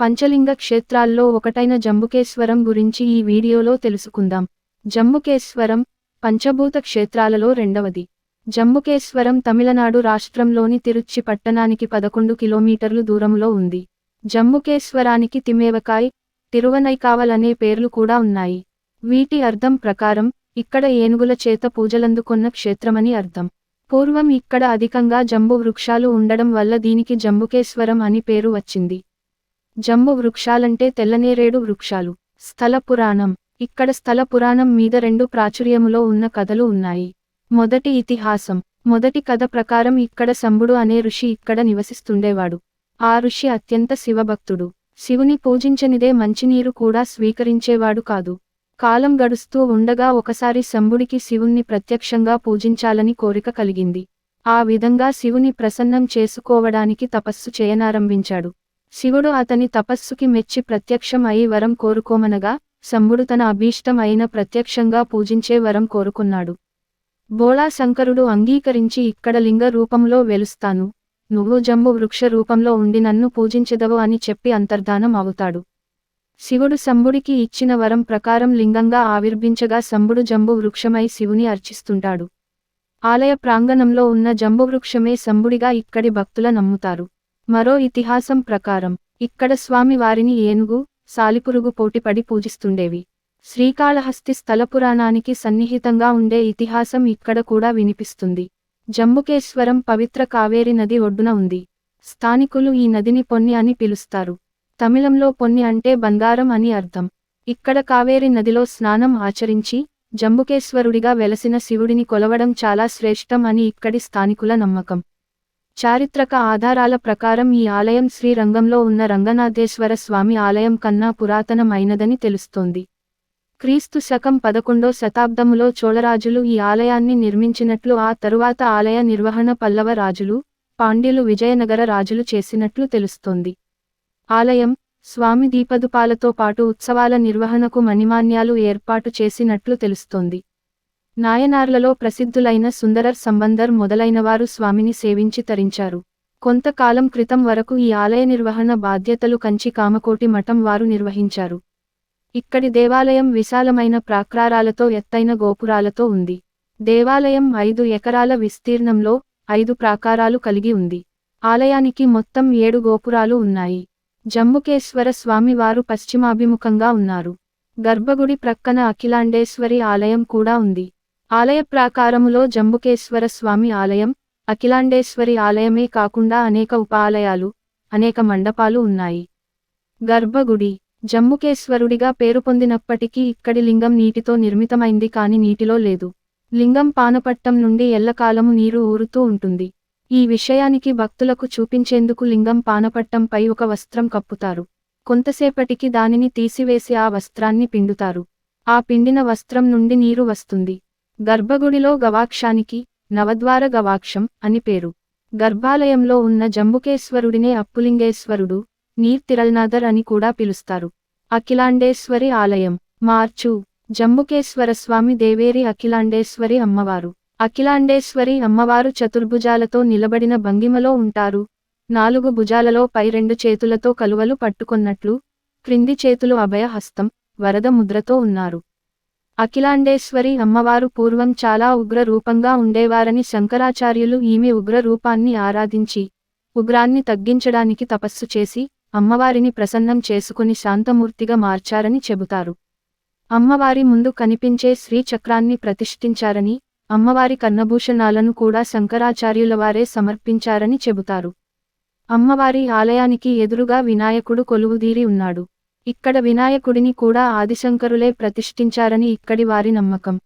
పంచలింగ క్షేత్రాల్లో ఒకటైన జంబుకేశ్వరం గురించి ఈ వీడియోలో తెలుసుకుందాం. జంబుకేశ్వరం పంచభూత క్షేత్రాలలో రెండవది. జంబుకేశ్వరం తమిళనాడు రాష్ట్రంలోని తిరుచి పట్టణానికి పదకొండు కిలోమీటర్లు దూరంలో ఉంది. జంబుకేశ్వరానికి తిమేవకాయ్ తిరువనైకావల్ అనే పేర్లు కూడా ఉన్నాయి. వీటి అర్థం ప్రకారం ఇక్కడ ఏనుగుల చేత పూజలందుకొన్న క్షేత్రమని అర్థం. పూర్వం ఇక్కడ అధికంగా జంబు వృక్షాలు ఉండడం వల్ల దీనికి జంబుకేశ్వరం అని పేరు వచ్చింది. జంబు వృక్షాలంటే తెల్లనేరేడు వృక్షాలు. స్థల పురాణం. ఇక్కడ స్థల పురాణం మీద రెండు ప్రాచుర్యములో ఉన్న కథలు ఉన్నాయి. మొదటి ఇతిహాసం. మొదటి కథ ప్రకారం ఇక్కడ శంభుడు అనే ఋషి ఇక్కడ నివసిస్తుండేవాడు. ఆ ఋషి అత్యంత శివభక్తుడు. శివుని పూజించనిదే మంచినీరు కూడా స్వీకరించేవాడు కాదు. కాలం గడుస్తూ ఉండగా ఒకసారి శంభుడికి శివుణ్ణి ప్రత్యక్షంగా పూజించాలని కోరిక కలిగింది. ఆ విధంగా శివుని ప్రసన్నం చేసుకోవడానికి తపస్సు చేయనారంభించాడు. శివుడు అతని తపస్సుకి మెచ్చి ప్రత్యక్షం అయి వరం కోరుకోమనగా శంభుడు తన అభీష్టం అయిన ప్రత్యక్షంగా పూజించే వరం కోరుకున్నాడు. బోళా శంకరుడు అంగీకరించి ఇక్కడ లింగ రూపంలో వెలుస్తాను. నువ్వు జంబు వృక్ష రూపంలో ఉండి నన్ను పూజించదవు అని చెప్పి అంతర్ధానం అవుతాడు. శివుడు శంభుడికి ఇచ్చిన వరం ప్రకారం లింగంగా ఆవిర్భించగా శంభుడు జంబు వృక్షమై శివుని అర్చిస్తుంటాడు. ఆలయ ప్రాంగణంలో ఉన్న జంబు వృక్షమే శంభుడిగా ఇక్కడి భక్తుల నమ్ముతారు. మరో ఇతిహాసం ప్రకారం ఇక్కడ స్వామి వారిని ఏనుగు సాలిపురుగు పోటీపడి పూజిస్తుండేవి. శ్రీకాళహస్తి స్థల పురాణానికి సన్నిహితంగా ఉండే ఇతిహాసం ఇక్కడ కూడా వినిపిస్తుంది. జంబుకేశ్వరం పవిత్ర కావేరి నది ఒడ్డున ఉంది. స్థానికులు ఈ నదిని పొన్ని అని పిలుస్తారు. తమిళంలో పొన్ని అంటే బంగారం అని అర్థం. ఇక్కడ కావేరి నదిలో స్నానం ఆచరించి జంబుకేశ్వరుడిగా వెలసిన శివుడిని కొలవడం చాలా శ్రేష్టం అని ఇక్కడి స్థానికుల నమ్మకం. చారిత్రక ఆధారాల ప్రకారం ఈ ఆలయం శ్రీరంగంలో ఉన్న రంగనాథేశ్వర స్వామి ఆలయం కన్నా పురాతనమైనదని తెలుస్తోంది. క్రీస్తు శకం పదకొండో శతాబ్దములో చోళరాజులు ఈ ఆలయాన్ని నిర్మించినట్లు ఆ తరువాత ఆలయ నిర్వహణ పల్లవ రాజులు పాండ్యులు విజయనగర రాజులు చేసినట్లు తెలుస్తోంది. ఆలయం స్వామి దీపదుపాలతో పాటు ఉత్సవాల నిర్వహణకు మణిమాన్యాలు ఏర్పాటు చేసినట్లు తెలుస్తోంది. నాయనార్లలో ప్రసిద్ధులైన సుందరర్ సంబంధర్ మొదలైనవారు స్వామిని సేవించి తరించారు. కొంతకాలం క్రితం వరకు ఈ ఆలయ నిర్వహణ బాధ్యతలు కంచి కామకోటి మఠం వారు నిర్వహించారు. ఇక్కడి దేవాలయం విశాలమైన ప్రాకారాలతో ఎత్తైన గోపురాలతో ఉంది. దేవాలయం ఐదు ఎకరాల విస్తీర్ణంలో ఐదు ప్రాకారాలు కలిగి ఉంది. ఆలయానికి మొత్తం ఏడు గోపురాలు ఉన్నాయి. జంబుకేశ్వర స్వామివారు పశ్చిమాభిముఖంగా ఉన్నారు. గర్భగుడి ప్రక్కన అఖిలాండేశ్వరి ఆలయం కూడా ఉంది. ఆలయ ప్రాకారములో జంబుకేశ్వర స్వామి ఆలయం అఖిలాండేశ్వరి ఆలయమే కాకుండా అనేక ఉపాలయాలు అనేక మండపాలు ఉన్నాయి. గర్భగుడి జంబుకేశ్వరుడిగా పేరు పొందినప్పటికీ ఇక్కడి లింగం నీటితో నిర్మితమైంది కాని నీటిలో లేదు. లింగం పానపట్టం నుండి ఎల్లకాలము నీరు ఊరుతూ ఉంటుంది. ఈ విషయానికి భక్తులకు చూపించేందుకు లింగం పానపట్టంపై ఒక వస్త్రం కప్పుతారు. కొంతసేపటికి దానిని తీసివేసి ఆ వస్త్రాన్ని పిండుతారు. ఆ పిండిన వస్త్రం నుండి నీరు వస్తుంది. గర్భగుడిలో గవాక్షానికి నవద్వార గవాక్షం అని పేరు. గర్భాలయంలో ఉన్న జంబుకేశ్వరుడినే అప్పులింగేశ్వరుడు నీర్తిరల్నాథర్ అని కూడా పిలుస్తారు. అఖిలాండేశ్వరి ఆలయం మార్చు జంబుకేశ్వరస్వామి దేవేరి అఖిలాండేశ్వరి అమ్మవారు. అఖిలాండేశ్వరి అమ్మవారు చతుర్భుజాలతో నిలబడిన భంగిమలో ఉంటారు. నాలుగు భుజాలలో పై రెండు చేతులతో కలువలు పట్టుకొన్నట్లు క్రింది చేతులు అభయ హస్తం వరద ముద్రతో ఉన్నారు. అఖిలాండేశ్వరి అమ్మవారు పూర్వం చాలా ఉగ్ర రూపంగా ఉండేవారని శంకరాచార్యులు ఈమె ఉగ్ర రూపాన్ని ఆరాధించి ఉగ్రాన్ని తగ్గించడానికి తపస్సు చేసి అమ్మవారిని ప్రసన్నం చేసుకుని శాంతమూర్తిగా మార్చారని చెబుతారు. అమ్మవారి ముందు కనిపించే శ్రీచక్రాన్ని ప్రతిష్ఠించారని అమ్మవారి కన్నభూషణాలను కూడా శంకరాచార్యుల వారే సమర్పించారని చెబుతారు. అమ్మవారి ఆలయానికి ఎదురుగా వినాయకుడు కొలువుదీరి ఉన్నాడు. ఇక్కడ వినాయకుడిని కూడా ఆదిశంకరులే ప్రతిష్ఠించారని ఇక్కడి వారి నమ్మకం.